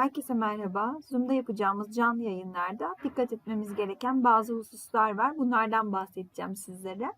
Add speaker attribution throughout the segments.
Speaker 1: Herkese merhaba. Zoom'da yapacağımız canlı yayınlarda dikkat etmemiz gereken bazı hususlar var. Bunlardan bahsedeceğim sizlere.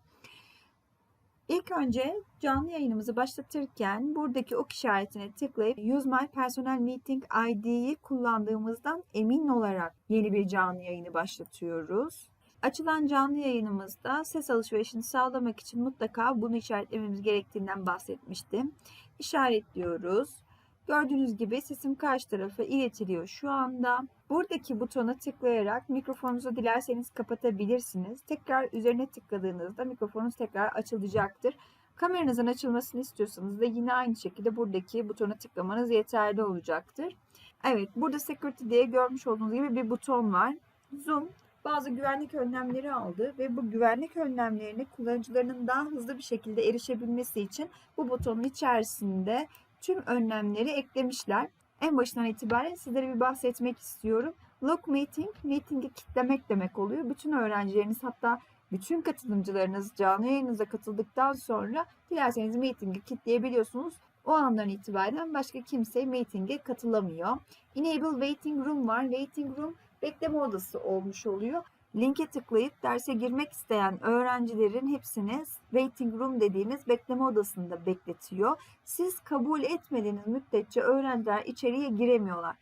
Speaker 1: İlk önce canlı yayınımızı başlatırken buradaki ok işaretine tıklayıp Use My Personal Meeting ID'yi kullandığımızdan emin olarak yeni bir canlı yayını başlatıyoruz. Açılan canlı yayınımızda ses alışverişini sağlamak için mutlaka bunu işaretlememiz gerektiğinden bahsetmiştim. İşaretliyoruz. Gördüğünüz gibi sesim karşı tarafa iletiliyor şu anda. Buradaki butona tıklayarak mikrofonunuzu dilerseniz kapatabilirsiniz. Tekrar üzerine tıkladığınızda mikrofonunuz tekrar açılacaktır. Kameranızın açılmasını istiyorsanız da yine aynı şekilde buradaki butona tıklamanız yeterli olacaktır. Evet burada security diye görmüş olduğunuz gibi bir buton var. Zoom bazı güvenlik önlemleri aldı ve bu güvenlik önlemlerine kullanıcılarının daha hızlı bir şekilde erişebilmesi için bu butonun içerisinde tüm önlemleri eklemişler. En başından itibaren sizlere bir bahsetmek istiyorum. Lock Meeting, meeting'i kitlemek demek oluyor. Bütün öğrencileriniz hatta bütün katılımcılarınız canlı yayınınıza katıldıktan sonra dilerseniz meeting'i kitleyebiliyorsunuz. O andan itibaren başka kimse meeting'e katılamıyor. Enable Waiting Room var. Waiting Room bekleme odası olmuş oluyor. Linke tıklayıp derse girmek isteyen öğrencilerin hepsini waiting room dediğimiz bekleme odasında bekletiyor. Siz kabul etmediğiniz müddetçe öğrenciler içeriye giremiyorlar.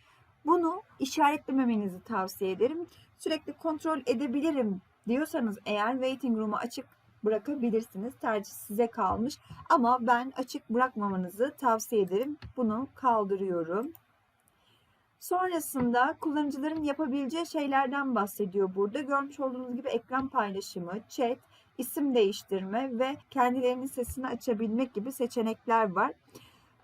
Speaker 1: Bunu işaretlememenizi tavsiye ederim. Sürekli kontrol edebilirim diyorsanız eğer waiting room'u açık bırakabilirsiniz. Tercih size kalmış. Ama ben açık bırakmamanızı tavsiye ederim. Bunu kaldırıyorum. Sonrasında kullanıcıların yapabileceği şeylerden bahsediyor burada. Görmüş olduğunuz gibi ekran paylaşımı, chat, isim değiştirme ve kendilerinin sesini açabilmek gibi seçenekler var.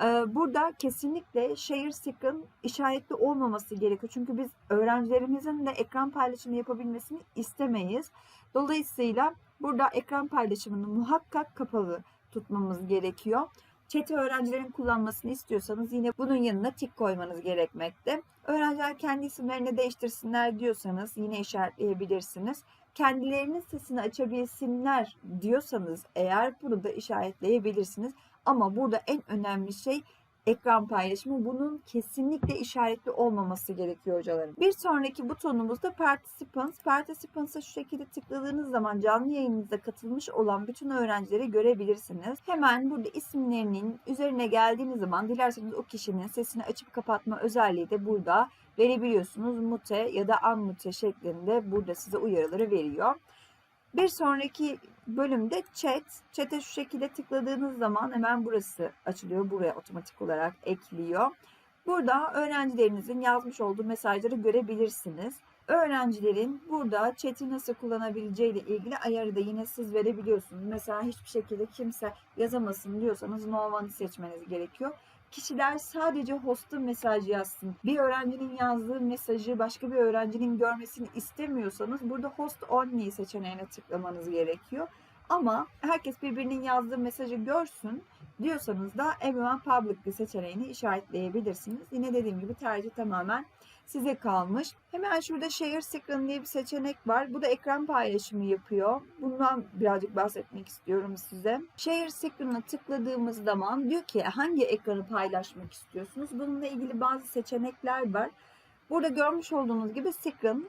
Speaker 1: Ee, burada kesinlikle share screen işaretli olmaması gerekiyor. Çünkü biz öğrencilerimizin de ekran paylaşımı yapabilmesini istemeyiz. Dolayısıyla burada ekran paylaşımını muhakkak kapalı tutmamız gerekiyor. Chat'i öğrencilerin kullanmasını istiyorsanız yine bunun yanına tik koymanız gerekmekte. Öğrenciler kendi isimlerini değiştirsinler diyorsanız yine işaretleyebilirsiniz. Kendilerinin sesini açabilsinler diyorsanız eğer bunu da işaretleyebilirsiniz. Ama burada en önemli şey ekran paylaşımı bunun kesinlikle işaretli olmaması gerekiyor hocalarım. Bir sonraki butonumuz da Participants. Participants'a şu şekilde tıkladığınız zaman canlı yayınınıza katılmış olan bütün öğrencileri görebilirsiniz. Hemen burada isimlerinin üzerine geldiğiniz zaman dilerseniz o kişinin sesini açıp kapatma özelliği de burada verebiliyorsunuz. Mute ya da unmute şeklinde burada size uyarıları veriyor. Bir sonraki bölümde chat. Chat'e şu şekilde tıkladığınız zaman hemen burası açılıyor. Buraya otomatik olarak ekliyor. Burada öğrencilerinizin yazmış olduğu mesajları görebilirsiniz. Öğrencilerin burada chat'i nasıl kullanabileceği ile ilgili ayarı da yine siz verebiliyorsunuz. Mesela hiçbir şekilde kimse yazamasın diyorsanız no one'ı seçmeniz gerekiyor kişiler sadece host'a mesaj yazsın. Bir öğrencinin yazdığı mesajı başka bir öğrencinin görmesini istemiyorsanız burada host only seçeneğine tıklamanız gerekiyor. Ama herkes birbirinin yazdığı mesajı görsün diyorsanız da everyone public seçeneğini işaretleyebilirsiniz. Yine dediğim gibi tercih tamamen size kalmış. Hemen şurada Share Screen diye bir seçenek var. Bu da ekran paylaşımı yapıyor. Bundan birazcık bahsetmek istiyorum size. Share Screen'a tıkladığımız zaman diyor ki hangi ekranı paylaşmak istiyorsunuz? Bununla ilgili bazı seçenekler var. Burada görmüş olduğunuz gibi Screen,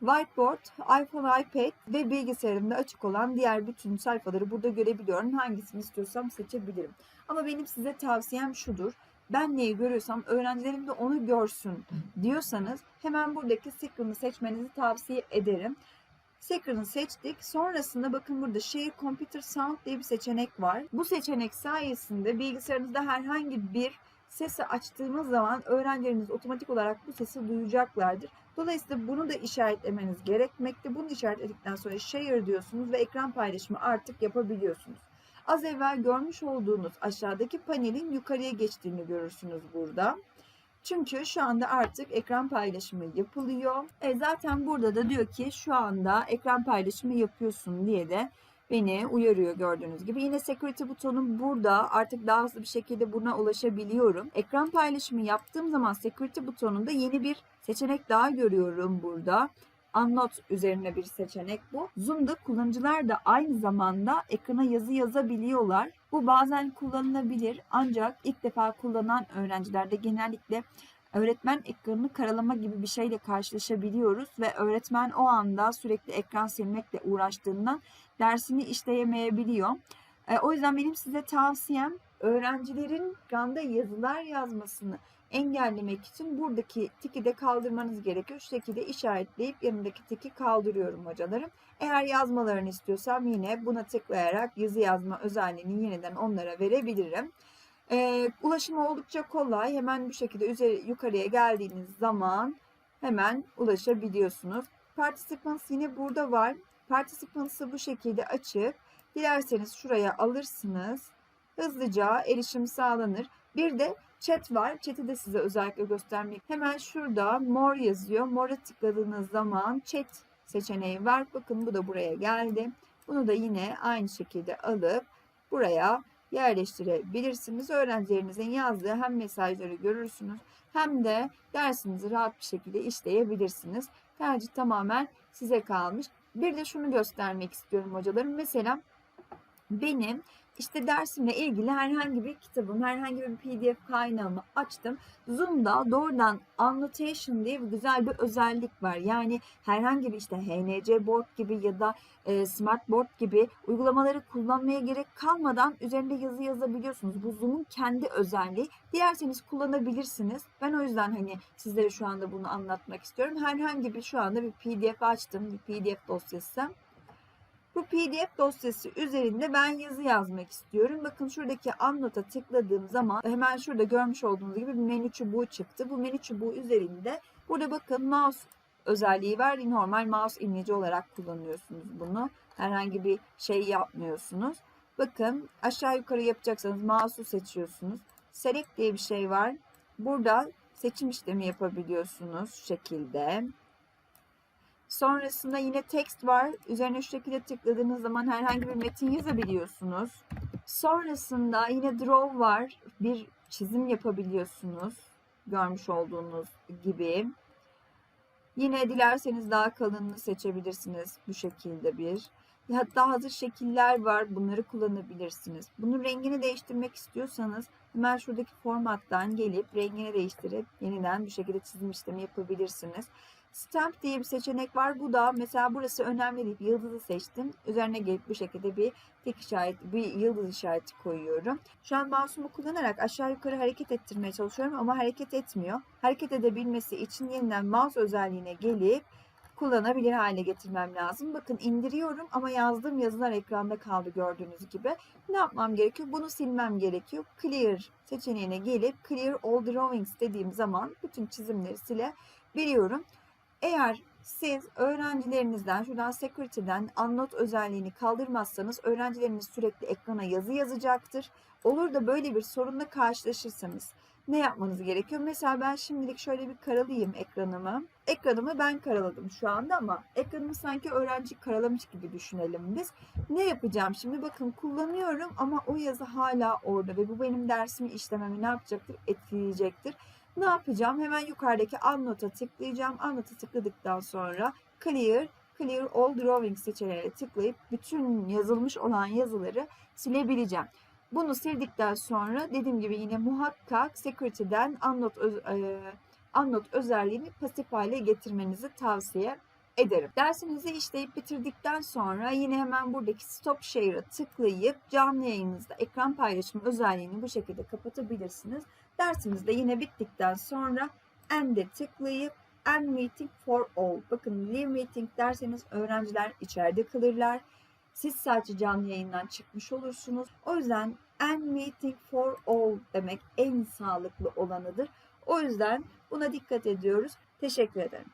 Speaker 1: Whiteboard, iPhone, iPad ve bilgisayarımda açık olan diğer bütün sayfaları burada görebiliyorum. Hangisini istiyorsam seçebilirim. Ama benim size tavsiyem şudur ben neyi görüyorsam öğrencilerim de onu görsün diyorsanız hemen buradaki Screen'ı seçmenizi tavsiye ederim. Screen'ı seçtik. Sonrasında bakın burada Share Computer Sound diye bir seçenek var. Bu seçenek sayesinde bilgisayarınızda herhangi bir sesi açtığınız zaman öğrencileriniz otomatik olarak bu sesi duyacaklardır. Dolayısıyla bunu da işaretlemeniz gerekmekte. Bunu işaretledikten sonra Share diyorsunuz ve ekran paylaşımı artık yapabiliyorsunuz. Az evvel görmüş olduğunuz aşağıdaki panelin yukarıya geçtiğini görürsünüz burada. Çünkü şu anda artık ekran paylaşımı yapılıyor. E zaten burada da diyor ki şu anda ekran paylaşımı yapıyorsun diye de beni uyarıyor gördüğünüz gibi. Yine security butonu burada artık daha hızlı bir şekilde buna ulaşabiliyorum. Ekran paylaşımı yaptığım zaman security butonunda yeni bir seçenek daha görüyorum burada. Unload üzerine bir seçenek bu. Zoom'da kullanıcılar da aynı zamanda ekrana yazı yazabiliyorlar. Bu bazen kullanılabilir ancak ilk defa kullanan öğrencilerde genellikle öğretmen ekranını karalama gibi bir şeyle karşılaşabiliyoruz ve öğretmen o anda sürekli ekran silmekle uğraştığından dersini işleyemeyebiliyor. E, o yüzden benim size tavsiyem öğrencilerin ekranda yazılar yazmasını engellemek için buradaki tiki de kaldırmanız gerekiyor. Şu şekilde işaretleyip yanındaki tiki kaldırıyorum hocalarım. Eğer yazmalarını istiyorsam yine buna tıklayarak yazı yazma özelliğini yeniden onlara verebilirim. E, ulaşımı oldukça kolay. Hemen bu şekilde üzeri, yukarıya geldiğiniz zaman hemen ulaşabiliyorsunuz. Participants yine burada var. Participants'ı bu şekilde açıp dilerseniz şuraya alırsınız. Hızlıca erişim sağlanır. Bir de chat var. Chat'i de size özellikle göstermek. Hemen şurada more yazıyor. More'a tıkladığınız zaman chat seçeneği var. Bakın bu da buraya geldi. Bunu da yine aynı şekilde alıp buraya yerleştirebilirsiniz. Öğrencilerinizin yazdığı hem mesajları görürsünüz hem de dersinizi rahat bir şekilde işleyebilirsiniz. Tercih tamamen size kalmış. Bir de şunu göstermek istiyorum hocalarım. Mesela benim işte dersimle ilgili herhangi bir kitabım, herhangi bir PDF kaynağımı açtım. Zoom'da doğrudan annotation diye bir güzel bir özellik var. Yani herhangi bir işte HNC board gibi ya da e, smart board gibi uygulamaları kullanmaya gerek kalmadan üzerinde yazı yazabiliyorsunuz. Bu Zoom'un kendi özelliği. Dilerseniz kullanabilirsiniz. Ben o yüzden hani sizlere şu anda bunu anlatmak istiyorum. Herhangi bir şu anda bir PDF açtım, bir PDF dosyası. Bu PDF dosyası üzerinde ben yazı yazmak istiyorum. Bakın şuradaki Anot'a tıkladığım zaman hemen şurada görmüş olduğunuz gibi bir menü çubuğu çıktı. Bu menü çubuğu üzerinde burada bakın mouse özelliği var. Normal mouse imleci olarak kullanıyorsunuz bunu. Herhangi bir şey yapmıyorsunuz. Bakın aşağı yukarı yapacaksanız mouse'u seçiyorsunuz. Select diye bir şey var. Burada seçim işlemi yapabiliyorsunuz şu şekilde. Sonrasında yine text var. Üzerine şu şekilde tıkladığınız zaman herhangi bir metin yazabiliyorsunuz. Sonrasında yine draw var. Bir çizim yapabiliyorsunuz. Görmüş olduğunuz gibi. Yine dilerseniz daha kalınını seçebilirsiniz. Bu şekilde bir. Hatta hazır şekiller var. Bunları kullanabilirsiniz. Bunun rengini değiştirmek istiyorsanız hemen şuradaki formattan gelip rengini değiştirip yeniden bir şekilde çizim işlemi yapabilirsiniz. Stamp diye bir seçenek var. Bu da mesela burası önemli deyip yıldızı seçtim. Üzerine gelip bu şekilde bir tek işaret, bir yıldız işareti koyuyorum. Şu an mouse'umu kullanarak aşağı yukarı hareket ettirmeye çalışıyorum ama hareket etmiyor. Hareket edebilmesi için yeniden mouse özelliğine gelip kullanabilir hale getirmem lazım. Bakın indiriyorum ama yazdığım yazılar ekranda kaldı gördüğünüz gibi. Ne yapmam gerekiyor? Bunu silmem gerekiyor. Clear seçeneğine gelip Clear All Drawings dediğim zaman bütün çizimleri silebiliyorum. Eğer siz öğrencilerinizden şuradan security'den anlat özelliğini kaldırmazsanız öğrencileriniz sürekli ekrana yazı yazacaktır. Olur da böyle bir sorunla karşılaşırsanız ne yapmanız gerekiyor? Mesela ben şimdilik şöyle bir karalayayım ekranımı. Ekranımı ben karaladım şu anda ama ekranımı sanki öğrenci karalamış gibi düşünelim biz. Ne yapacağım şimdi? Bakın kullanıyorum ama o yazı hala orada ve bu benim dersimi işlememi ne yapacaktır? Etkileyecektir. Ne yapacağım? Hemen yukarıdaki Unnot'a tıklayacağım. Unnot'a tıkladıktan sonra Clear, Clear All Drawings seçeneğine tıklayıp bütün yazılmış olan yazıları silebileceğim. Bunu sildikten sonra dediğim gibi yine muhakkak Security'den Unnot, öz, e, Unnot özelliğini pasif hale getirmenizi tavsiye ederim. Dersinizi işleyip bitirdikten sonra yine hemen buradaki Stop Share'a tıklayıp canlı yayınınızda ekran paylaşımı özelliğini bu şekilde kapatabilirsiniz. Dersiniz de yine bittikten sonra End'e tıklayıp End Meeting for All. Bakın Leave Meeting derseniz öğrenciler içeride kalırlar. Siz sadece canlı yayından çıkmış olursunuz. O yüzden End Meeting for All demek en sağlıklı olanıdır. O yüzden buna dikkat ediyoruz. Teşekkür ederim.